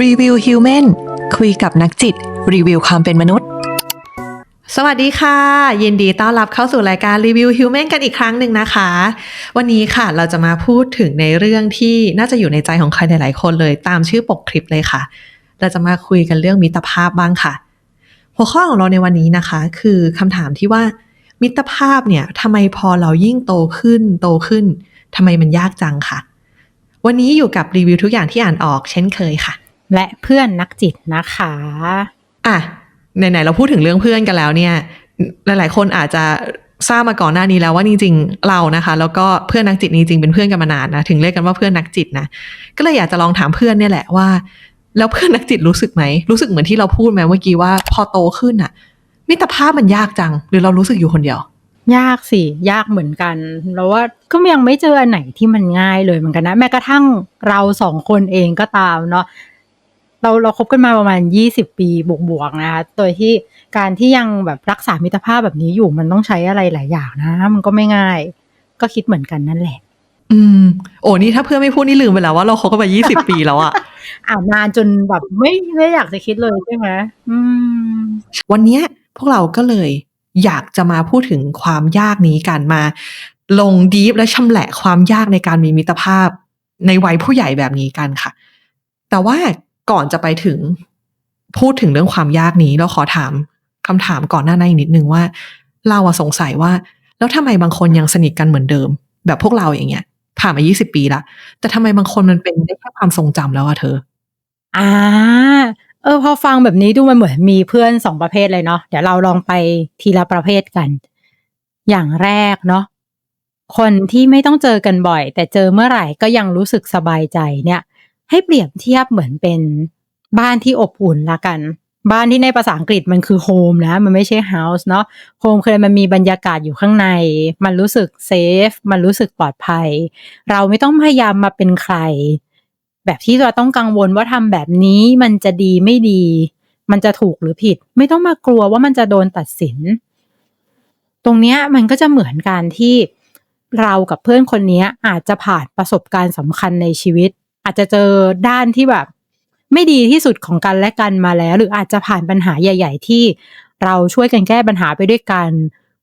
รีวิวฮิวแมนคุยกับนักจิต รีวิวความเป็นมนุษย์ สวัสดีค่ะ ยินดีต้อนรับเข้าสู่รายการรีวิวฮิวแมนกันอีกครั้งหนึ่งนะคะ วันนี้ค่ะเราจะมาพูดถึงในเรื่องที่น่าจะอยู่ในใจของใครหลายๆ คนเลยตามชื่อปกคลิปเลยค่ะ เราจะมาคุยกันเรื่องมิตรภาพบ้างค่ะ หัวข้อของเราในวันนี้นะคะ คือคำถามที่ว่ามิตรภาพเนี่ยทำไมพอเรายิ่งโตขึ้นโตขึ้นทำไมมันยากจังค่ะ วันนี้อยู่กับรีวิวทุกอย่างที่อ่านออกเช่นเคยค่ะ และเพื่อนนักจิตนะคะ อะไหนๆเราพูดถึงเรื่องเพื่อนกันแล้วเนี่ย หลายๆ คนอาจจะทราบมาก่อนหน้านี้แล้วว่าจริงๆเรานะคะ แล้วก็เพื่อนนักจิตจริงๆเป็นเพื่อนกันมานานนะถึงเรียกกันว่าเพื่อนนักจิตนะก็เลยอยากจะลองถามเพื่อนเนี่ยแหละว่า แล้วเพื่อนนักจิตรู้สึกไหมรู้สึกเหมือนที่เราพูดไหมเมื่อกี้ว่าพอโตขึ้นอะมิตรภาพมันยากจัง หรือเรารู้สึกอยู่คนเดียวยากสิ ยากเหมือนกันแล้วว่าก็ยังไม่เจออันไหนที่มันง่ายเลยเหมือนกันนะ แม้กระทั่งเราสองคนเองก็ตามเนาะ เราเราคบกันมาประมาณยี่สิบปีบวกๆนะคะโดยที่การที่ยังแบบรักษามิตรภาพแบบนี้อยู่มันต้องใช้อะไรหลายอย่างนะ มันก็ไม่ง่าย ก็คิดเหมือนกันนั่นแหละ อืม โอ้นี่ถ้าเพื่อนไม่พูดนี่ลืมไปแล้วว่าเราคบกันมายี่สิบปีแล้วอะอ่านนานจนแบบไม่ไม่อยากจะคิดเลยใช่ไหมอืม วันเนี้ยพวกเราก็เลยอยากจะมาพูดถึงความยากนี้กันมา ลงดีฟและชำแหละความยากในการมีมิตรภาพในวัยผู้ใหญ่แบบนี้กันค่ะ แต่ว่า ก่อนจะไปถึงพูดถึงเรื่องความยากนี้เราขอถามคำถามก่อนหน้านั้นนิดนึงว่า เราอะสงสัยว่า แล้วทำไมบางคนยังสนิทกันเหมือนเดิม แบบพวกเราอย่างเงี้ยผ่านมา 20 ปีละ แต่ทำไมบางคนมันเป็นได้แค่ความทรงจำแล้วอะเธอ อ่า เออ พอฟังแบบนี้ดูมันเหมือนมีเพื่อนสองประเภทเลยเนาะ เดี๋ยวเราลองไปทีละประเภทกัน อย่างแรกเนาะ คนที่ไม่ต้องเจอกันบ่อย แต่เจอเมื่อไหร่ก็ยังรู้สึกสบายใจเนี่ย ให้เปรียบเทียบเหมือนเป็นบ้านที่อบอุ่นละกัน บ้านที่ในภาษาอังกฤษมันคือโฮมนะ มันไม่ใช่เฮาส์เนาะโฮมคือมันมีบรรยากาศอยู่ข้างใน มันรู้สึกเซฟ มันรู้สึกปลอดภัย เราไม่ต้องพยายามมาเป็นใคร แบบที่เราต้องกังวลว่าทำแบบนี้มันจะดีไม่ดี มันจะถูกหรือผิด ไม่ต้องมากลัวว่ามันจะโดนตัดสิน ตรงเนี้ยมันก็จะเหมือนการที่เรากับเพื่อนคนนี้อาจจะผ่านประสบการณ์สำคัญในชีวิต อาจจะเจอด้านที่แบบ ไม่ดีที่สุดของกันและกันมาแล้ว หรืออาจจะผ่านปัญหาใหญ่ ๆ ที่เราช่วยกันแก้ปัญหาไปด้วยกัน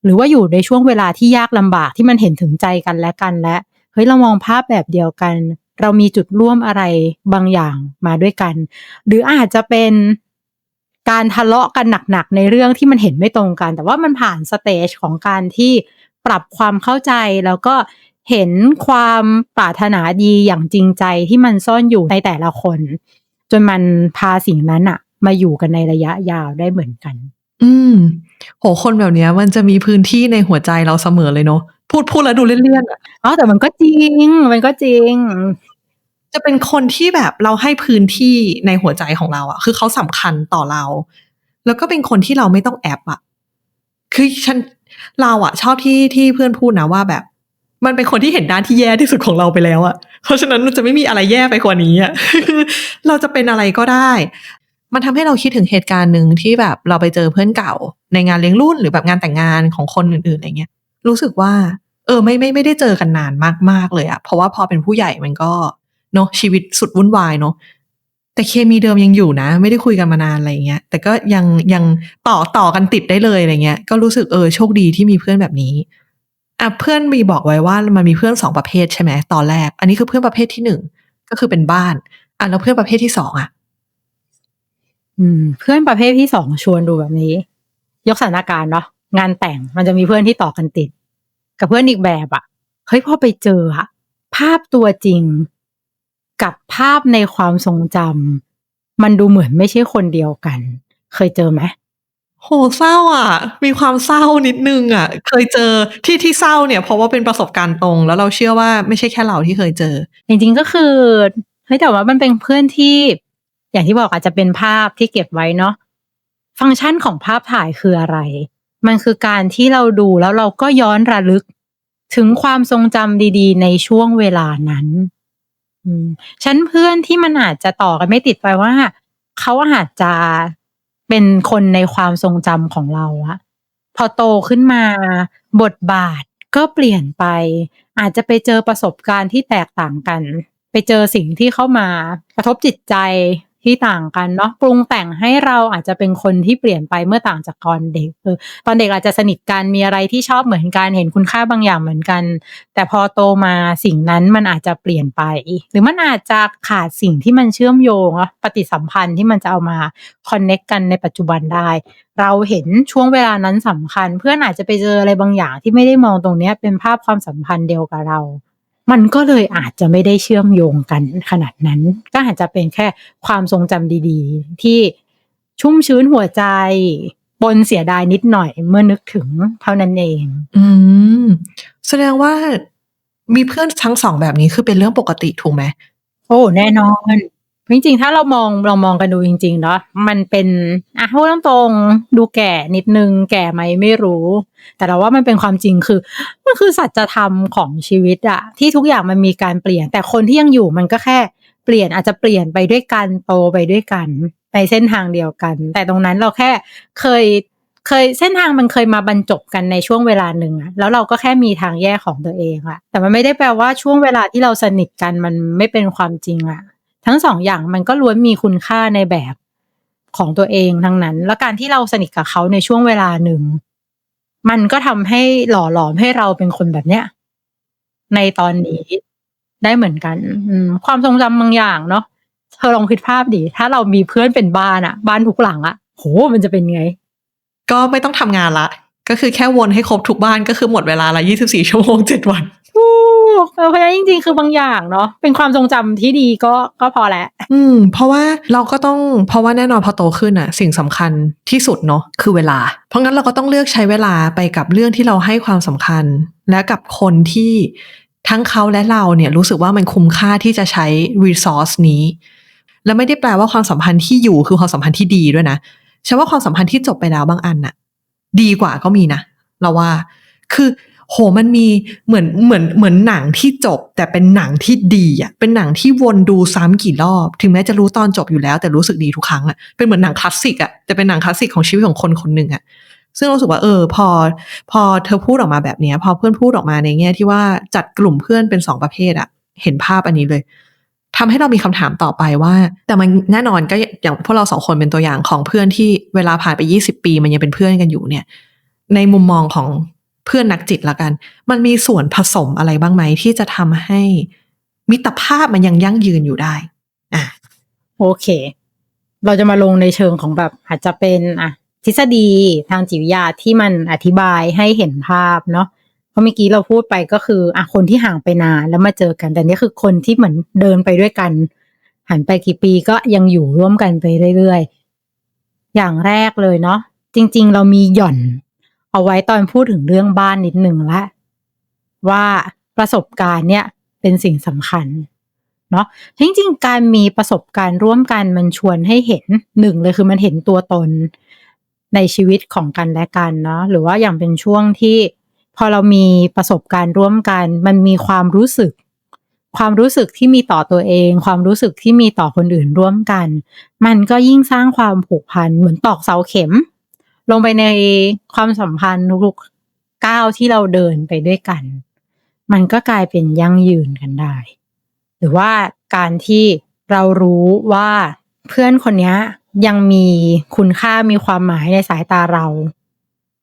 หรือว่าอยู่ในช่วงเวลาที่ยากลำบากที่มันเห็นถึงใจกันและกันและเฮ้ยเรามองภาพแบบเดียวกัน เรามีจุดร่วมอะไรบางอย่างมาด้วยกัน หรืออาจจะเป็นการทะเลาะกันหนักๆ ในเรื่องที่มันเห็นไม่ตรงกัน แต่ว่ามันผ่านสเตจของการที่ปรับความเข้าใจแล้วก็ เห็นความปรารถนาดีอย่างจริงใจที่มันซ่อนอยู่ในแต่ละคน จนมันพาสิ่งนั้นอะมาอยู่กันในระยะยาวได้เหมือนกัน อืม โหคนแบบเนี้ยมันจะมีพื้นที่ในหัวใจเราเสมอเลยเนาะพูดพูดแล้วดูเลี่ยนๆอะอ๋อแต่มันก็จริง มันก็จริง จะเป็นคนที่แบบเราให้พื้นที่ในหัวใจของเราอะคือเขาสำคัญต่อเรา แล้วก็เป็นคนที่เราไม่ต้องแอบอะคือฉันเราอะชอบที่ที่เพื่อนพูดนะว่าแบบ มันเป็นคนที่เห็นด้านที่แย่ที่สุดของเราไปแล้วอะเพราะฉะนั้นมันจะไม่มีอะไรแย่ไปกว่านี้อะเราจะเป็นอะไรก็ได้ มันทำให้เราคิดถึงเหตุการณ์หนึ่งที่แบบเราไปเจอเพื่อนเก่า ในงานเลี้ยงรุ่นหรือแบบงานแต่งงานของคนอื่นๆอะไรเงี้ย รู้สึกว่า เออไม่ไม่ไม่ได้เจอกันนานมากๆเลยอะเพราะว่าพอเป็นผู้ใหญ่มันก็เนาะชีวิตสุดวุ่นวายเนาะแต่เคมีเดิมยังอยู่นะ ไม่ได้คุยกันมานานอะไรเงี้ย แต่ก็ยังยังต่อต่อกันติดได้เลยอะไรเงี้ย ก็รู้สึกเออโชคดีที่มีเพื่อนแบบนี้ อะเพื่อนมีบอกไว้ว่ามันมีเพื่อนสองประเภทใช่ไหมตอนแรก อันนี้คือเพื่อนประเภทที่หนึ่งก็คือเป็นบ้านอะแล้วเพื่อนประเภทที่สองอะ อืม เพื่อนประเภทที่สองชวนดูแบบนี้ ยกสถานการณ์เนาะงานแต่งมันจะมีเพื่อนที่ต่อกันติด กับเพื่อนอีกแบบอะเฮ้ยพอไปเจออะภาพตัวจริง กับภาพในความทรงจำมันดูเหมือนไม่ใช่คนเดียวกัน เคยเจอไหม โหเศร้าอะ มีความเศร้านิดนึงอะ เคยเจอที่ที่เศร้าเนี่ยเพราะว่าเป็นประสบการณ์ตรง แล้วเราเชื่อว่าไม่ใช่แค่เราที่เคยเจอ จริงๆก็คือเฮ้ยแต่ว่ามันเป็นเพื่อนที่ อย่างที่บอกอาจจะเป็นภาพที่เก็บไว้เนาะฟังก์ชันของภาพถ่ายคืออะไร มันคือการที่เราดูแล้วเราก็ย้อนระลึกถึงความทรงจำดี ๆ ในช่วงเวลานั้นฉันเพื่อนที่มันอาจจะต่อกันไม่ติดไปว่า เขาอาจจะ เป็นคนในความทรงจำของเราอะพอโตขึ้นมาบทบาทก็เปลี่ยนไป อาจจะไปเจอประสบการณ์ที่แตกต่างกัน ไปเจอสิ่งที่เข้ามากระทบจิตใจ ที่ต่างกันเนาะปรุงแต่งให้เราอาจจะเป็นคนที่เปลี่ยนไปเมื่อต่างจากตอนเด็กคือตอนเด็กอาจจะสนิทกันมีอะไรที่ชอบเหมือนกันเห็นคุณค่าบางอย่างเหมือนกัน แต่พอโตมาสิ่งนั้นมันอาจจะเปลี่ยนไป หรือมันอาจจะขาดสิ่งที่มันเชื่อมโยงปฏิสัมพันธ์ที่มันจะเอามาคอนเน็กกันในปัจจุบันได้ เราเห็นช่วงเวลานั้นสำคัญ เพื่อนอาจจะไปเจออะไรบางอย่างที่ไม่ได้มองตรงนี้เป็นภาพความสัมพันธ์เดียวกับเรา มันก็เลยอาจจะไม่ได้เชื่อมโยงกันขนาดนั้น ก็อาจจะเป็นแค่ความทรงจำดีๆ ที่ชุ่มชื้นหัวใจปนเสียดายนิดหน่อยเมื่อนึกถึงเท่านั้นเอง อืม แสดงว่ามีเพื่อนทั้งสองแบบนี้คือเป็นเรื่องปกติถูกไหม โอ้ แน่นอน จริงๆ ถ้าเรามองเรามองกันดูจริงๆเนาะมันเป็นอะพูดตรงๆดูแก่นิดนึง แก่ไหมไม่รู้ แต่เราว่ามันเป็นความจริงคือ มันคือสัจธรรมของชีวิตอะที่ทุกอย่างมันมีการเปลี่ยน แต่คนที่ยังอยู่มันก็แค่เปลี่ยนอาจจะเปลี่ยนไปด้วยกันโตไปด้วยกัน ในเส้นทางเดียวกัน แต่ตรงนั้นเราแค่เคยเคยเส้นทางมันเคยมาบรรจบกันในช่วงเวลาหนึ่งอะแล้วเราก็แค่มีทางแยกของตัวเองอะแต่มันไม่ได้แปลว่าช่วงเวลาที่เราสนิทกันมันไม่เป็นความจริงอะ ทั้งสองอย่างมันก็ล้วนมีคุณค่าในแบบของตัวเองทั้งนั้น แล้วการที่เราสนิทกับเขาในช่วงเวลาหนึ่ง มันก็ทำให้หล่อหลอมให้เราเป็นคนแบบเนี้ยในตอนนี้ได้เหมือนกัน อืมความทรงจำบางอย่างเนาะเธอลองคิดภาพดิถ้าเรามีเพื่อนเป็นบ้านอะบ้านทุกหลังอะโหมันจะเป็นไง ก็ไม่ต้องทำงานละ ก็คือแค่วนให้ครบทุกบ้านก็คือหมดเวลาละ24ชั่วโมง7วันถู กเออเพราะฉะนั้นจริงๆคือบางอย่างเนาะเป็นความทรงจำที่ดีก็ก็พอแล้วอืม เพราะว่าเราก็ต้องเพราะว่าแน่นอนพอโตขึ้นอะสิ่งสำคัญที่สุดเนาะคือเวลา เพราะงั้นเราก็ต้องเลือกใช้เวลาไปกับเรื่องที่เราให้ความสำคัญ และกับคนที่ทั้งเขาและเราเนี่ยรู้สึกว่ามันคุ้มค่าที่จะใช้ resource นี้ แล้วไม่ได้แปลว่าความสัมพันธ์ที่อยู่คือความสัมพันธ์ที่ดีด้วยนะฉันว่าความสัมพันธ์ที่จบไปแล้วบางอันน่ะ ดีกว่าก็มีนะเราว่า คือ โหมันมีเหมือนเหมือนเหมือนหนังที่จบ แต่เป็นหนังที่ดีอะเป็นหนังที่วนดูซ้ำกี่รอบ ถึงแม้จะรู้ตอนจบอยู่แล้ว แต่รู้สึกดีทุกครั้งอะเป็นเหมือนหนังคลาสสิกอะแต่เป็นหนังคลาสสิกของชีวิตของคนคนหนึ่งอะซึ่งรู้สึกว่าเออพอ พอเธอพูดออกมาแบบนี้พอเพื่อนพูดออกมาในแง่ที่ว่าจัดกลุ่มเพื่อนเป็นสองประเภทอะ เห็นภาพอันนี้เลยทำให้เรามีคำถามต่อไปว่า แต่มันแน่นอนก็อย่างพวกเราสองคนเป็นตัวอย่างของเพื่อนที่เวลาผ่านไปยี่สิบปี มันยังเป็นเพื่อนกันอยู่เนี่ย ในมุมมองของ เพื่อนนักจิตละกัน มันมีส่วนผสมอะไรบ้างไหมที่จะทำให้มิตรภาพมันยังยั่งยืนอยู่ได้อะโอเค เราจะมาลงในเชิงของแบบอาจจะเป็นอะทฤษฎีทางจิตวิทยาที่มันอธิบายให้เห็นภาพเนาะเพราะเมื่อกี้เราพูดไปก็คืออะคนที่ห่างไปนานแล้วมาเจอกัน แต่นี่คือคนที่เหมือนเดินไปด้วยกัน หันไปกี่ปีก็ยังอยู่ร่วมกันไปเรื่อยๆ อย่างแรกเลยเนาะจริง ๆ เรามีหย่อน เอาไว้ตอนพูดถึงเรื่องบ้านนิดหนึ่งละว่าประสบการณ์เนี่ยเป็นสิ่งสำคัญเนาะจริงๆ การมีประสบการณ์ร่วมกันมันชวนให้เห็นหนึ่งเลยคือมันเห็นตัวตนในชีวิตของกันและกันเนาะหรือว่าอย่างเป็นช่วงที่พอเรามีประสบการณ์ร่วมกัน มันมีความรู้สึก ความรู้สึกที่มีต่อตัวเอง ความรู้สึกที่มีต่อคนอื่นร่วมกัน มันก็ยิ่งสร้างความผูกพันเหมือนตอกเสาเข็ม ลงไปในความสัมพันธ์ทุกๆก้าวที่เราเดินไปด้วยกัน มันก็กลายเป็นยั่งยืนกันได้ หรือว่าการที่เรารู้ว่าเพื่อนคนนี้ยังมีคุณค่ามีความหมายในสายตาเรา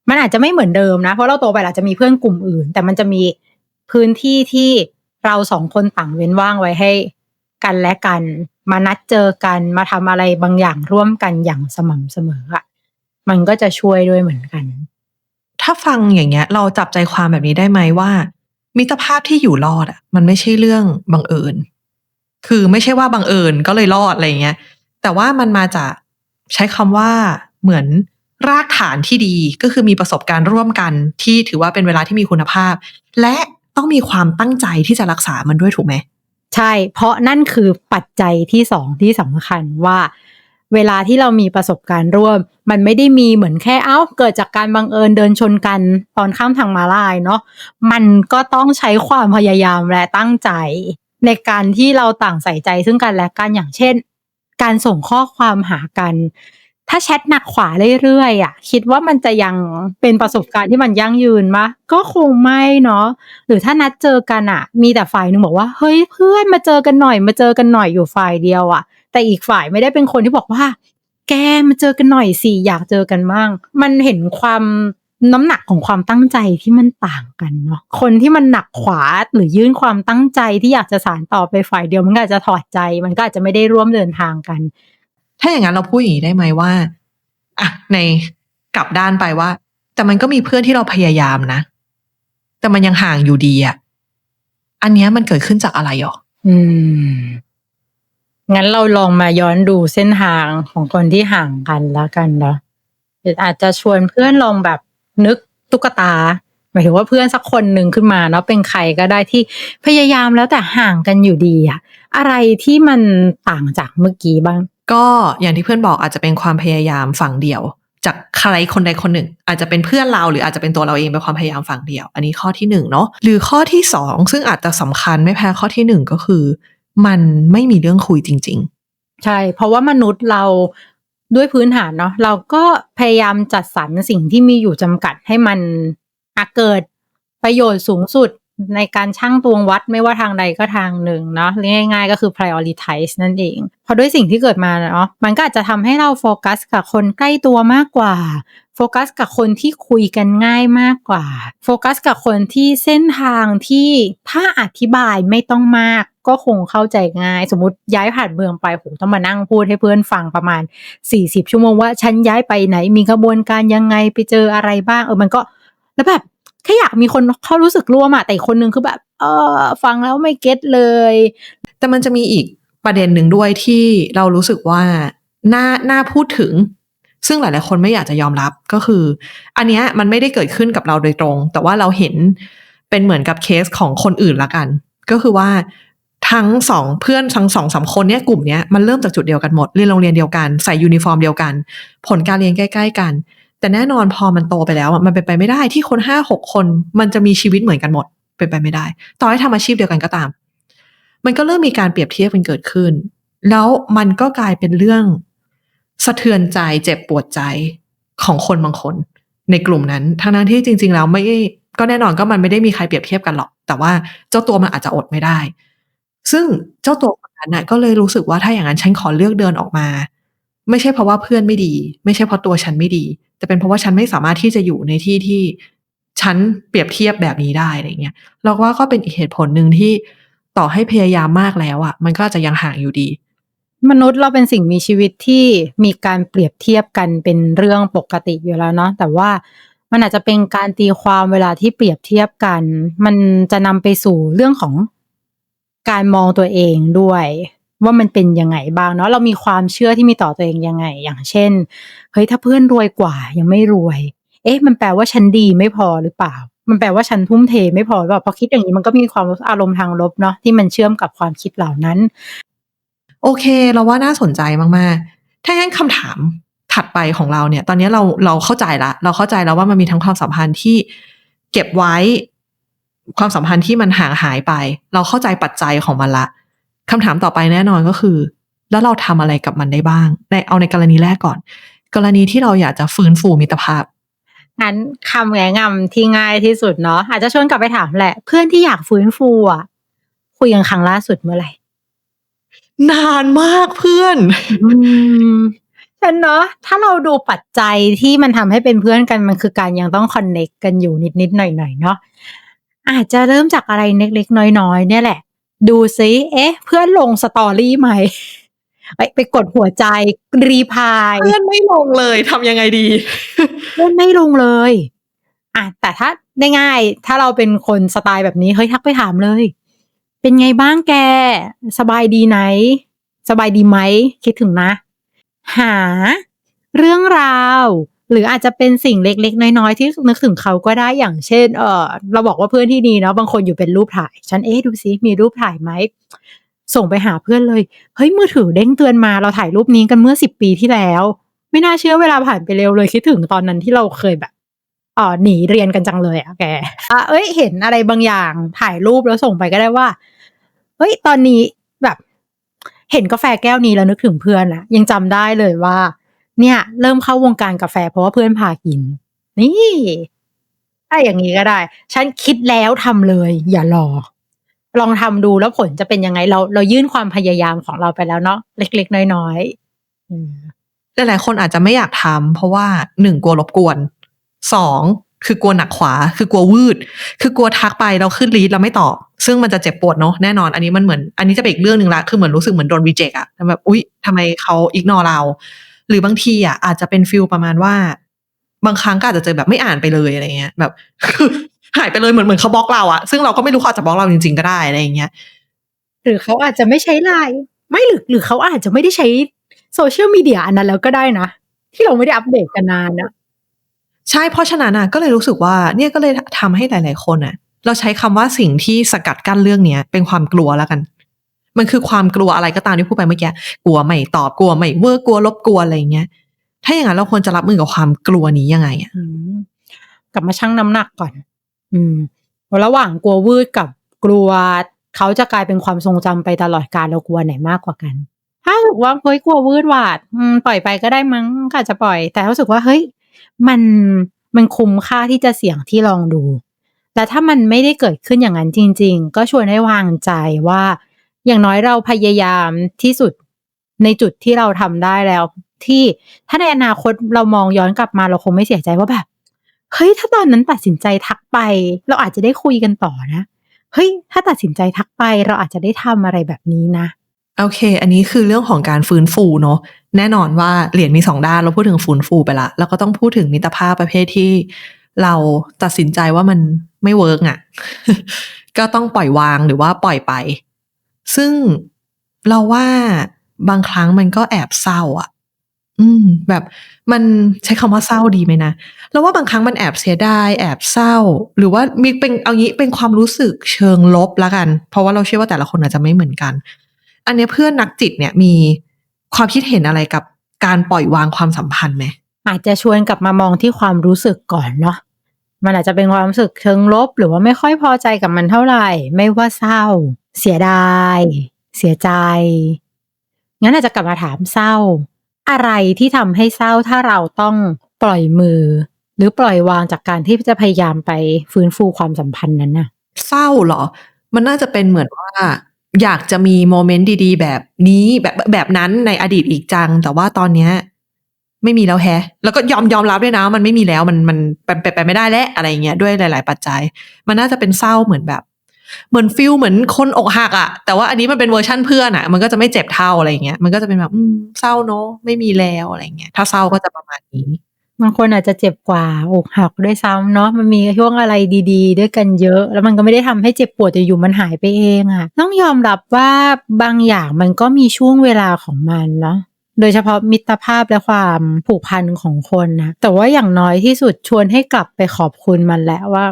มันอาจจะไม่เหมือนเดิมนะ เพราะเราโตไปอาจจะมีเพื่อนกลุ่มอื่น แต่มันจะมีพื้นที่ที่เราสองคนต่างเว้นว่างไว้ให้กันและกัน มานัดเจอกันมาทำอะไรบางอย่างร่วมกันอย่างสม่ำเสมออะ มันก็จะช่วยด้วยเหมือนกัน ถ้าฟังอย่างเงี้ย เราจับใจความแบบนี้ได้ไหมว่า มิตรภาพที่อยู่รอดอะ มันไม่ใช่เรื่องบังเอิญ คือไม่ใช่ว่าบังเอิญก็เลยรอดอะไรเงี้ย แต่ว่ามันมาจากใช้คำว่าเหมือนรากฐานที่ดีก็คือมีประสบการณ์ร่วมกันที่ถือว่าเป็นเวลาที่มีคุณภาพ และต้องมีความตั้งใจที่จะรักษามันด้วยถูกไหมใช่ เพราะนั่นคือปัจจัยที่สองที่สำคัญว่า เวลาที่เรามีประสบการณ์ร่วม มันไม่ได้มีเหมือนแค่เอ้า เกิดจากการบังเอิญเดินชนกันตอนข้ามทางมาลายเนาะมันก็ต้องใช้ความพยายามและตั้งใจ ในการที่เราต่างใส่ใจซึ่งกันและกันอย่างเช่น การส่งข้อความหากัน ถ้าแชทหนักขวาเรื่อยๆอะ คิดว่ามันจะยังเป็นประสบการณ์ที่มันยั่งยืนมะก็คงไม่เนาะหรือถ้านัดเจอกันอะ มีแต่ฝ่ายหนึ่งบอกว่าเฮ้ยเพื่อนมาเจอกันหน่อยมาเจอกันหน่อยอยู่ฝ่ายเดียวอะ แต่อีกฝ่ายไม่ได้เป็นคนที่บอกว่า แกมาเจอกันหน่อยสิอยากเจอกันบ้าง มันเห็นความน้ำหนักของความตั้งใจที่มันต่างกันเนาะคนที่มันหนักขวาหรือยื่นความตั้งใจที่อยากจะสานต่อไปฝ่ายเดียวมันก็อาจจะถอดใจ มันก็อาจจะไม่ได้ร่วมเดินทางกัน ถ้าอย่างนั้นเราพูดอย่างนี้ได้ไหมว่าอะในกลับด้านไปว่า แต่มันก็มีเพื่อนที่เราพยายามนะ แต่มันยังห่างอยู่ดีอะอันเนี้ยมันเกิดขึ้นจากอะไรหรออืม งั้นเราลองมาย้อนดูเส้นทางของคนที่ห่างกันแล้วกันเนาะออาจจะชวนเพื่อนลองแบบนึกตุ๊กตา หมายถึงว่าเพื่อนสักคนหนึ่งขึ้นมาเนาะเป็นใครก็ได้ที่พยายามแล้วแต่ห่างกันอยู่ดีอะอะไรที่มันต่างจากเมื่อกี้บ้าง ก็อย่างที่เพื่อนบอกอาจจะเป็นความพยายามฝั่งเดียว จากใครคนใดคนหนึ่ง อาจจะเป็นเพื่อนเราหรืออาจจะเป็นตัวเราเองเป็นความพยายามฝั่งเดียว อันนี้ข้อที่หนึ่งเนาะหรือข้อที่สองซึ่งอาจจะสำคัญไม่แพ้ข้อที่หนึ่งก็คือ มันไม่มีเรื่องคุยจริงใช่ เพราะว่ามนุษย์เราด้วยพื้นฐานเนาะเราก็พยายามจัดสรรสิ่งที่มีอยู่จำกัดให้มันเกิดประโยชน์สูงสุดในการชั่งตวงวัดไม่ว่าทางใดก็ทางหนึ่งเนาะเรียง่ายๆ ก็คือ prioritize นั่นเองเพราะด้วยสิ่งที่เกิดมาเนาะมันก็อาจจะทำให้เราโฟกัสกับคนใกล้ตัวมากกว่า โฟกัสกับคนที่คุยกันง่ายมากกว่า โฟกัสกับคนที่เส้นทางที่ถ้าอธิบายไม่ต้องมาก ก็คงเข้าใจง่าย สมมติย้ายผ่านเมืองไปโหต้องมานั่งพูดให้เพื่อนฟังประมาณ 40 ชั่วโมงว่าฉันย้ายไปไหนมีกระบวนการยังไงไปเจออะไรบ้าง เออมันก็แล้วแบบแค่อยากมีคนเขารู้สึกร่วมอะแต่คนนึงคือแบบ เออฟังแล้วไม่เก็ตเลย แต่มันจะมีอีกประเด็นหนึ่งด้วยที่เรารู้สึกว่าน่าน่าพูดถึง ซึ่งหลาย ๆ คนไม่อยากจะยอมรับก็คือ อันเนี้ยมันไม่ได้เกิดขึ้นกับเราโดยตรง แต่ว่าเราเห็นเป็นเหมือนกับเคสของคนอื่นละกัน ก็คือว่า ทั้งสองเพื่อนทั้งสองสามคนเนี้ยกลุ่มเนี้ยมันเริ่มจากจุดเดียวกันหมดเรียนโรงเรียนเดียวกันใส่ยูนิฟอร์มเดียวกัน ผลการเรียนใกล้ ๆ กัน แต่แน่นอนพอมันโตไปแล้วมันเป็นไปไม่ได้ที่คนห้าหกคนมันจะมีชีวิตเหมือนกันหมดเป็นไปไม่ได้ ต่อให้ทำอาชีพเดียวกันก็ตาม มันก็เริ่มมีการเปรียบเทียบกันเกิดขึ้น แล้วมันก็กลายเป็นเรื่องสะเทือนใจเจ็บปวดใจของคนบางคน ในกลุ่มนั้น ทั้งนั้นที่จริง ๆ แล้วไม่ก็แน่นอนก็มันไม่ได้มีใครเปรียบเทียบกันหรอก แต่ว่าเจ้าตัวมันอาจจะอดไม่ได้ ซึ่งเจ้าตัวคนนั้นนะก็เลยรู้สึกว่าถ้าอย่างนั้นฉันขอเลือกเดินออกมา ไม่ใช่เพราะว่าเพื่อนไม่ดี ไม่ใช่เพราะตัวฉันไม่ดี แต่เป็นเพราะว่าฉันไม่สามารถที่จะอยู่ในที่ที่ฉันเปรียบเทียบแบบนี้ได้อะไรเงี้ยเราว่าก็เป็นอีกเหตุผลหนึ่งที่ต่อให้พยายามมากแล้วอะ มันก็จจะยังห่างอยู่ดี มนุษย์เราเป็นสิ่งมีชีวิตที่มีการเปรียบเทียบกันเป็นเรื่องปกติอยู่แล้วเนาะแต่ว่ามันอาจจะเป็นการตีความเวลาที่เปรียบเทียบกัน มันจะนำไปสู่เรื่องของ การมองตัวเองด้วย ว่ามันเป็นยังไงบ้างเนาะเรามีความเชื่อที่มีต่อตัวเองยังไง อย่างเช่นเฮ้ยถ้าเพื่อนรวยกว่ายังไม่รวย เอ๊ะ มันแปลว่าฉันดีไม่พอหรือเปล่า มันแปลว่าฉันทุ่มเทไม่พอหรือเปล่าพอคิดอย่างนี้มันก็มีความอารมณ์ทางลบเนาะที่มันเชื่อมกับความคิดเหล่านั้น โอเค เราว่าน่าสนใจมากๆถ้างั้นคำถามถัดไปของเราเนี่ย ตอนนี้เราเราเข้าใจละ เราเข้าใจแล้วว่ามันมีทั้งความสัมพันธ์ที่เก็บไว้ ความสัมพันธ์ที่มันห่างหายไป เราเข้าใจปัจจัยของมันละคำถามต่อไปแน่นอนก็คือ แล้วเราทำอะไรกับมันได้บ้างในเอาในกรณีแรกก่อน กรณีที่เราอยากจะฟื้นฟูมิตรภาพงั้นคำแนะนำที่ง่ายที่สุดเนาะอาจจะชวนกลับไปถามแหละ เพื่อนที่อยากฟื้นฟูอะคุยกันครั้งล่าสุดเมื่อไหร่ นานมากเพื่อนอืมฉันเนาะถ้าเราดูปัจจัยที่มันทำให้เป็นเพื่อนกันมันคือการยังต้องคอนเน็กกันอยู่นิดๆหน่อยๆเนาะ อาจจะเริ่มจากอะไรเล็กๆ น้อยๆ เนี่ยแหละ ดูซิเอ๊ะ เพื่อนลงสตอรี่ไหมไปไปกดหัวใจรีพายเพื่อนไม่ลงเลยทำยังไงดีเล่นไม่ลงเลยอะแต่ถ้าได้ง่ายถ้าเราเป็นคนสไตล์แบบนี้เฮ้ยทักไปถามเลย เป็นไงบ้างแก สบายดีไหน สบายดีไหม คิดถึงนะ หา เรื่องราว หรืออาจจะเป็นสิ่งเล็กๆ น้อยๆ ที่นึกถึงเขาก็ได้อย่างเช่น เออเราบอกว่าเพื่อนที่ดีเนาะบางคนอยู่เป็นรูปถ่าย ฉันเอ๊ะดูซิมีรูปถ่ายไหมส่งไปหาเพื่อนเลยเฮ้ยมือถือเด้งเตือนมาเราถ่ายรูปนี้กันเมื่อสิบปีที่แล้ว ไม่น่าเชื่อเวลาผ่านไปเร็วเลยคิดถึงตอนนั้นที่เราเคยแบบเออหนีเรียนกันจังเลยอะแกอะเอ้ยเห็นอะไรบางอย่างถ่ายรูปแล้วส่งไปก็ได้ว่าเฮ้ยตอนนี้แบบ เห็นกาแฟแก้วนี้แล้วนึกถึงเพื่อนอะยังจำได้เลยว่า เนี่ย เริ่มเข้าวงการกาแฟ เพราะว่าเพื่อนพากิน นี่ถ้าอย่างนี้ก็ได้ ฉันคิดแล้วทำเลย อย่ารอ ลองทำดูแล้วผลจะเป็นยังไงเราเรายื่นความพยายามของเราไปแล้วเนาะเล็ก ๆ น้อยๆอืมหลายๆคนอาจจะไม่อยากทำเพราะว่าหนึ่งกลัวรบกวนสองคือกลัวหนักขวา คือกลัววืด คือกลัวทักไปเราขึ้นรีดเราไม่ตอบ ซึ่งมันจะเจ็บปวดเนาะแน่นอน อันนี้มันเหมือน อันนี้จะเป็นอีกเรื่องหนึ่งละ คือเหมือนรู้สึกเหมือนโดนรีเจ็คอะแบบ อุ๊ยทำไมเขาอิกนอเรา หรือบางทีอะอาจจะเป็นฟิลประมาณว่า บางครั้งก็อาจจะเจอแบบไม่อ่านไปเลยอะไรเงี้ย แบบหายไปเลยเหมือนเหมือนเขาบล็อกเราอะซึ่งเราก็ไม่รู้เขาอาจจะบล็อกเราจริง ๆ ก็ได้อะไรอย่างเงี้ยหรือเขาอาจจะไม่ใช้ไลน์ไม่หรือหรือเขาอาจจะไม่ได้ใช้โซเชียลมีเดียอันนั้นแล้วก็ได้นะ ที่เราไม่ได้อัปเดตกันนานอะใช่เพราะฉะนั้นน่ะก็เลยรู้สึกว่าเนี่ยก็เลยทำให้หลาย ๆ คนน่ะเราใช้คำว่าสิ่งที่สกัดกั้นเรื่องเนี้ย เป็นความกลัวแล้วกัน มันคือความกลัวอะไรก็ตามที่พูดไปเมื่อกี้กลัวไม่ตอบกลัวไม่เวอร์กลัวลบกลัวอะไรอย่างเงี้ยถ้าอย่างนั้นเราควรจะรับมือกับความกลัวนี้ยังไงอะกลับมาชั่งน้ำหนักก่อน อืมระหว่างกลัววืดกับกลัวเขาจะกลายเป็นความทรงจำไปตลอดกาลเรากลัวไหนมากกว่ากัน ถ้ารู้สึกว่าเฮ้ยกลัววืดหวาดปล่อยไปก็ได้มั้งก็อาจจะปล่อย แต่ถ้ารู้สึกว่าเฮ้ยมันมันคุ้มค่าที่จะเสี่ยงที่ลองดู แต่ถ้ามันไม่ได้เกิดขึ้นอย่างนั้นจริง ๆ ก็ชวนให้วางใจว่า อย่างน้อยเราพยายามที่สุดในจุดที่เราทำได้แล้ว ที่ถ้าในอนาคตเรามองย้อนกลับมาเราคงไม่เสียใจว่าแบบเฮ้ยถ้าตอนนั้นตัดสินใจทักไป เราอาจจะได้คุยกันต่อนะเฮ้ยถ้าตัดสินใจทักไปเราอาจจะได้ทำอะไรแบบนี้นะโอเค อันนี้คือเรื่องของการฟื้นฟูเนาะแน่นอนว่าเหรียญมีสองด้านเราพูดถึงฟื้นฟูไปละแล้วก็ต้องพูดถึงมิตรภาพประเภทที่เราตัดสินใจว่ามันไม่เวิร์กอะ ก็ต้องปล่อยวางหรือว่าปล่อยไป ซึ่งเราว่าบางครั้งมันก็แอบเศร้าอะอืม แบบมันใช้คำว่าเศร้าดีไหมนะเราว่าบางครั้งมันแอบเสียดายแอบเศร้า หรือว่ามีเป็นเอางี้เป็นความรู้สึกเชิงลบละกัน เพราะว่าเราเชื่อว่าแต่ละคนอาจจะไม่เหมือนกัน อันนี้เพื่อนนักจิตเนี่ยมีความคิดเห็นอะไรกับการปล่อยวางความสัมพันธ์ไหมอาจจะชวนกลับมามองที่ความรู้สึกก่อนเนาะ มันอาจจะเป็นความรู้สึกเชิงลบ หรือว่าไม่ค่อยพอใจกับมันเท่าไหร่ ไม่ว่าเศร้า เสียดาย เสียใจ งั้นอาจจะกลับมาถามเศร้า อะไรที่ทำให้เศร้าถ้าเราต้องปล่อยมือ หรือปล่อยวางจากการที่จะพยายามไปฟื้นฟูความสัมพันธ์นั้นน่ะ เศร้าเหรอ มันน่าจะเป็นเหมือนว่า อยากจะมีโมเมนต์ดี ๆ แบบนี้แบบแบบนั้นในอดีตอีกจัง แต่ว่าตอนเนี้ย ไม่มีแล้วแฮะ แล้วก็ยอมยอมรับด้วยนะมันไม่มีแล้วมันมันเป็นไปไปไม่ได้แล้วอะไรเงี้ยด้วยหลาย ๆ ปัจจัย มันน่าจะเป็นเศร้าเหมือนแบบ เหมือนฟิลเหมือนคนอกหักอะแต่ว่าอันนี้มันเป็นเวอร์ชั่นเพื่อนอะมันก็จะไม่เจ็บเท่าอะไรเงี้ยมันก็จะเป็นแบบอืมเศร้าเนอะไม่มีแล้วอะไรเงี้ยถ้าเศร้าก็จะประมาณนี้บางคนอาจจะเจ็บกว่าอกหักด้วยซ้ำเนาะมันมีช่วงอะไรดี ๆ ด้วยกันเยอะ แล้วมันก็ไม่ได้ทำให้เจ็บปวดแต่อยู่มันหายไปเองอะต้องยอมรับว่าบางอย่างมันก็มีช่วงเวลาของมันเนาะ โดยเฉพาะมิตรภาพและความผูกพันของคนนะ แต่ว่าอย่างน้อยที่สุดชวนให้กลับไปขอบคุณมันแหละว่า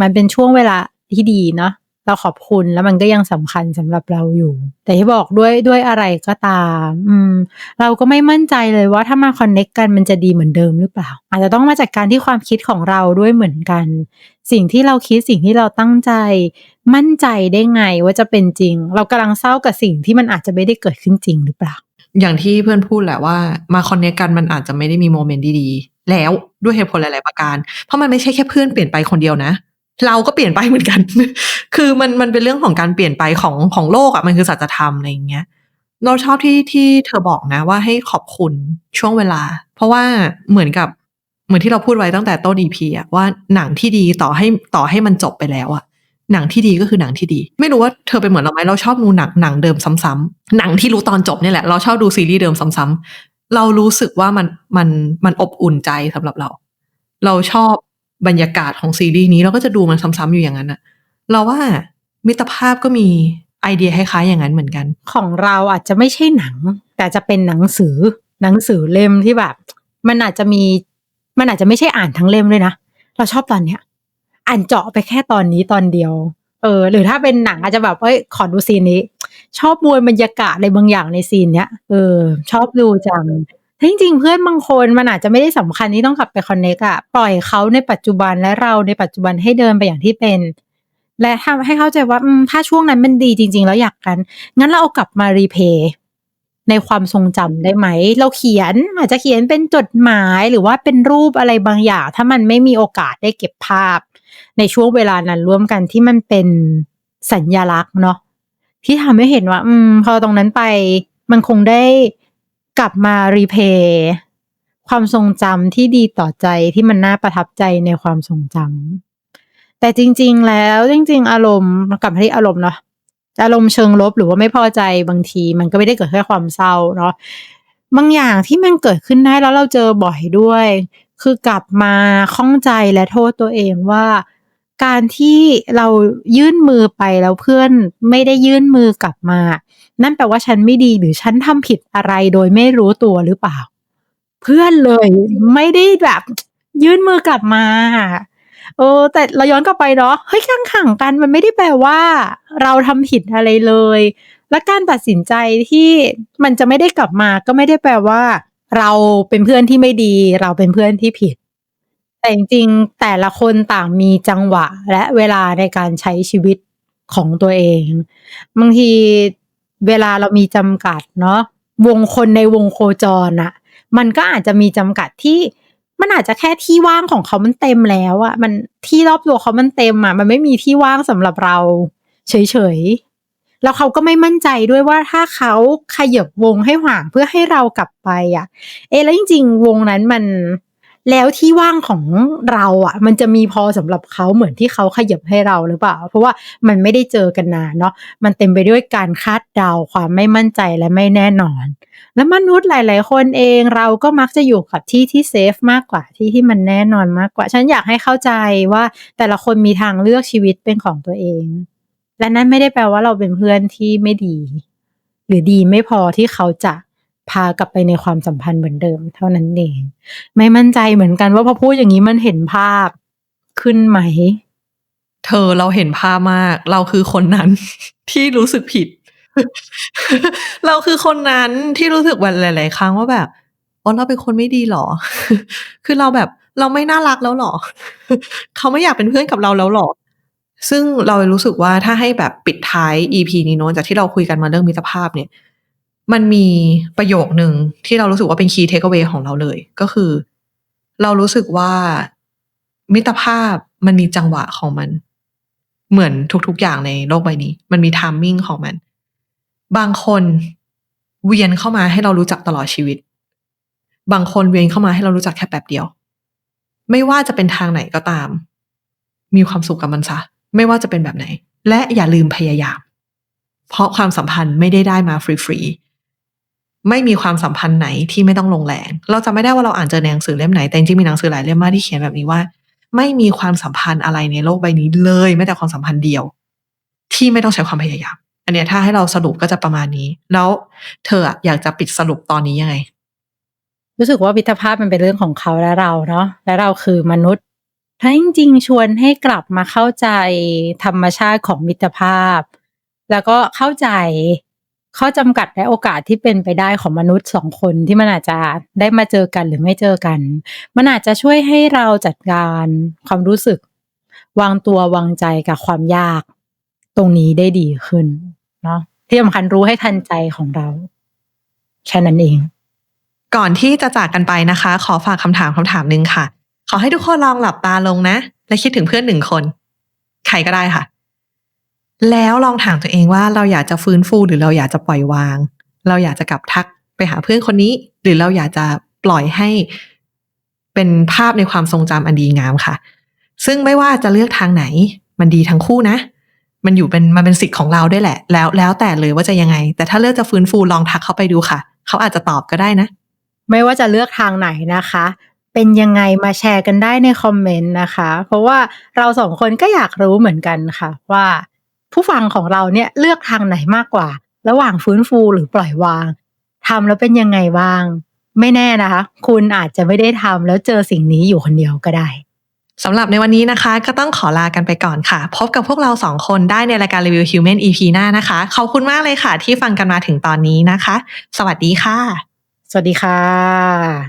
มันเป็นช่วงเวลาที่ดีเนาะเราขอบคุณแล้วมันก็ยังสำคัญสำหรับเราอยู่ แต่ที่บอกด้วยด้วยอะไรก็ตาม อืม เราก็ไม่มั่นใจเลยว่าถ้ามาคอนเน็กกันมันจะดีเหมือนเดิมหรือเปล่า อาจจะต้องมาจากการที่ความคิดของเราด้วยเหมือนกัน สิ่งที่เราคิดสิ่งที่เราตั้งใจ มั่นใจได้ไงว่าจะเป็นจริง เรากำลังเศร้ากับสิ่งที่มันอาจจะไม่ได้เกิดขึ้นจริงหรือเปล่า อย่างที่เพื่อนพูดแหละว่า มาคอนเนคกันมันอาจจะไม่ได้มีโมเมนต์ดีๆ แล้วด้วยเหตุผลหลายๆประการ เพราะมันไม่ใช่แค่เพื่อนเปลี่ยนไปคนเดียวนะ เราก็เปลี่ยนไปเหมือนกัน คือมันมันเป็นเรื่องของการเปลี่ยนไปของของโลกอะ่ะมันคือสัจธรรมอะไรอย่างเงี้ยเราชอบที่ที่เธอบอกนะว่าให้ขอบคุณช่วงเวลา เพราะว่าเหมือนกับเหมือนที่เราพูดไว้ตั้งแต่ต้น EP อะว่าหนังที่ดีต่อให้ต่อให้มันจบไปแล้วอะ หนังที่ดีก็คือหนังที่ดี ไม่รู้ว่าเธอเป็นเหมือนเราไหมเราชอบดูหนังหนังเดิมซ้ำๆหนังที่รู้ตอนจบเนี่ยแหละเราชอบดูซีรีส์เดิมซ้ำๆเรารู้สึกว่ามันมันมันอบอุ่นใจสำหรับเรา เราชอบบรรยากาศของซีรีส์นี้เราก็จะดูมันซ้ำๆอยู่อย่างนั้นอะเราว่ามิตรภาพก็มีไอเดียคล้ายๆอย่างนั้นเหมือนกัน ของเราอาจจะไม่ใช่หนัง แต่จะเป็นหนังสือหนังสือเล่มที่แบบ มันอาจจะมีมันอาจจะไม่ใช่อ่านทั้งเล่มด้วยนะเราชอบตอนเนี้ย อ่านเจาะไปแค่ตอนนี้ตอนเดียว เออ หรือถ้าเป็นหนังอาจจะแบบเอ้ยขอดูซีนนี้ ชอบมวลบรรยากาศอะไรบางอย่างในซีนเนี้ยเออ ชอบดูจังแต่จริงๆเพื่อนบางคนมันอาจจะไม่ได้สำคัญที่ต้องกลับไปคอนเนคอะปล่อยเขาในปัจจุบันและเราในปัจจุบันให้เดินไปอย่างที่เป็น และทำให้เข้าใจว่าถ้าช่วงนั้นมันดีจริง ๆ แล้วอยากกัน งั้นเราเอากลับมารีเพย์ในความทรงจำได้ไหม เราเขียนอาจจะเขียนเป็นจดหมายหรือว่าเป็นรูปอะไรบางอย่าง ถ้ามันไม่มีโอกาสได้เก็บภาพ ในช่วงเวลานั้นร่วมกันที่มันเป็นสัญญลักษณ์เนาะที่ทำให้เห็นว่า อืม พอตรงนั้นไปมันคงได้กลับมารีเพย์ความทรงจำที่ดีต่อใจที่มันน่าประทับใจในความทรงจำแต่จริง ๆ แล้วจริง ๆ อารมณ์กลับมาที่อารมณ์เนาะอารมณ์เชิงลบหรือว่าไม่พอใจบางที มันก็ไม่ได้เกิดแค่ความเศร้าเนาะบางอย่างที่มันเกิดขึ้นได้แล้วเราเจอบ่อยด้วย คือกลับมาข้องใจและโทษตัวเองว่า การที่เรายื่นมือไปแล้วเพื่อนไม่ได้ยื่นมือกลับมา นั่นแปลว่าฉันไม่ดีหรือฉันทำผิดอะไรโดยไม่รู้ตัวหรือเปล่า เพื่อนเลยไม่ได้แบบ ยื่นมือกลับมาเออแต่เราย้อนกลับไปเนาะเฮ้ยข้างขังกันมันไม่ได้แปลว่า เราทำผิดอะไรเลย และการตัดสินใจที่มันจะไม่ได้กลับมาก็ไม่ได้แปลว่า เราเป็นเพื่อนที่ไม่ดี เราเป็นเพื่อนที่ผิด แต่จริงๆ แต่ละคนต่างมีจังหวะและเวลาในการใช้ชีวิตของตัวเอง บางทีเวลาเรามีจำกัดเนาะวงคนในวงโคจรอะมันก็อาจจะมีจำกัดที่มันอาจจะแค่ที่ว่างของเขามันเต็มแล้วอะมันที่รอบตัวเขามันเต็มอะมันไม่มีที่ว่างสำหรับเรา เฉยๆ แล้วเขาก็ไม่มั่นใจด้วยว่าถ้าเขาขยับวงให้ห่างเพื่อให้เรากลับไปอะเอแล้วจริง ๆ วงนั้นมัน แล้วที่ว่างของเราอะ มันจะมีพอสำหรับเขาเหมือนที่เขาขยับให้เราหรือเปล่า เพราะว่ามันไม่ได้เจอกันนานเนาะมันเต็มไปด้วยการคาดเดาความไม่มั่นใจและไม่แน่นอน แล้วมนุษย์หลาย ๆ คนเองเราก็มักจะอยู่กับที่ที่เซฟมากกว่าที่ที่มันแน่นอนมากกว่า ฉันอยากให้เข้าใจว่าแต่ละคนมีทางเลือกชีวิตเป็นของตัวเอง และนั่นไม่ได้แปลว่าเราเป็นเพื่อนที่ไม่ดี หรือดีไม่พอที่เขาจะ พากลับไปในความสัมพันธ์เหมือนเดิม เท่านั้นเอง ไม่มั่นใจเหมือนกันว่าพอพูดอย่างนี้มันเห็นภาพขึ้นไหม เธอเราเห็นภาพมาก เราคือคนนั้น ที่รู้สึกผิด เราคือคนนั้นที่รู้สึกวันหลาย ๆ ครั้งว่าแบบอ๋อเราเป็นคนไม่ดีหรอ คือเราแบบเราไม่น่ารักแล้วหรอ เขาไม่อยากเป็นเพื่อนกับเราแล้วหรอ ซึ่งเรารู้สึกว่าถ้าให้แบบปิดท้าย EP นี้เนอะจากที่เราคุยกันมาเรื่องมิตรภาพเนี่ย มันมีประโยคหนึ่งที่เรารู้สึกว่าเป็น key takeaway ของเราเลย ก็คือ เรารู้สึกว่ามิตรภาพมันมีจังหวะของมัน เหมือนทุกๆอย่างในโลกใบนี้ มันมี timing ของมัน บางคนเวียนเข้ามาให้เรารู้จักตลอดชีวิต บางคนเวียนเข้ามาให้เรารู้จักแค่แป๊บเดียว ไม่ว่าจะเป็นทางไหนก็ตาม มีความสุขกับมันซะ ไม่ว่าจะเป็นแบบไหน และอย่าลืมพยายาม เพราะความสัมพันธ์ไม่ได้ได้มาฟรีๆ ไม่มีความสัมพันธ์ไหนที่ไม่ต้องลงแรง เราจะไม่ได้ว่าเราอ่านเจอในหนังสือเล่มไหน แต่จริงมีหนังสือหลายเล่มมากที่เขียนแบบนี้ว่า ไม่มีความสัมพันธ์อะไรในโลกใบนี้เลยแม้แต่ความสัมพันธ์เดียว ที่ไม่ต้องใช้ความพยายาม อันเนี้ยถ้าให้เราสรุปก็จะประมาณนี้ แล้วเธออะอยากจะปิดสรุปตอนนี้ยังไง รู้สึกว่ามิตรภาพมันเป็นเรื่องของเขาและเราเนาะและเราคือมนุษย์ถ้าจริงๆชวนให้กลับมาเข้าใจธรรมชาติของมิตรภาพ แล้วก็เข้าใจ ข้อจำกัดและโอกาสที่เป็นไปได้ของมนุษย์สองคนที่มันอาจจะได้มาเจอกันหรือไม่เจอกัน มันอาจจะช่วยให้เราจัดการความรู้สึก วางตัววางใจกับความยาก ตรงนี้ได้ดีขึ้นเนาะที่สำคัญรู้ให้ทันใจของเรา แค่นั้นเอง ก่อนที่จะจากกันไปนะคะ ขอฝากคำถามคำถามหนึ่งค่ะ ขอให้ทุกคนลองหลับตาลงนะ และคิดถึงเพื่อนหนึ่งคน ใครก็ได้ค่ะ แล้วลองถามตัวเองว่าเราอยากจะฟื้นฟูหรือเราอยากจะปล่อยวาง เราอยากจะกลับทักไปหาเพื่อนคนนี้ หรือเราอยากจะปล่อยให้เป็นภาพในความทรงจำอันดีงามค่ะ ซึ่งไม่ว่าจะเลือกทางไหน มันดีทั้งคู่นะ มันอยู่เป็นมันเป็นสิทธิ์ของเราด้วยแหละ แล้วแล้วแต่เลยว่าจะยังไง แต่ถ้าเลือกจะฟื้นฟูลองทักเขาไปดูค่ะ เขาอาจจะตอบก็ได้นะ ไม่ว่าจะเลือกทางไหนนะคะเป็นยังไงมาแชร์กันได้ในคอมเมนต์นะคะ เพราะว่าเราสองคนก็อยากรู้เหมือนกันค่ะ ว่า ผู้ฟังของเราเนี่ยเลือกทางไหนมากกว่า ระหว่างฟื้นฟูหรือปล่อยวางทำแล้วเป็นยังไงบ้าง ไม่แน่นะคะ คุณอาจจะไม่ได้ทำแล้วเจอสิ่งนี้อยู่คนเดียวก็ได้สำหรับในวันนี้นะคะ ก็ต้องขอลากันไปก่อนค่ะ พบกับพวกเราสองคนได้ในรายการรีวิว Human EP หน้านะคะ ขอบคุณมากเลยค่ะ ที่ฟังกันมาถึงตอนนี้นะคะ สวัสดีค่ะ สวัสดีค่ะ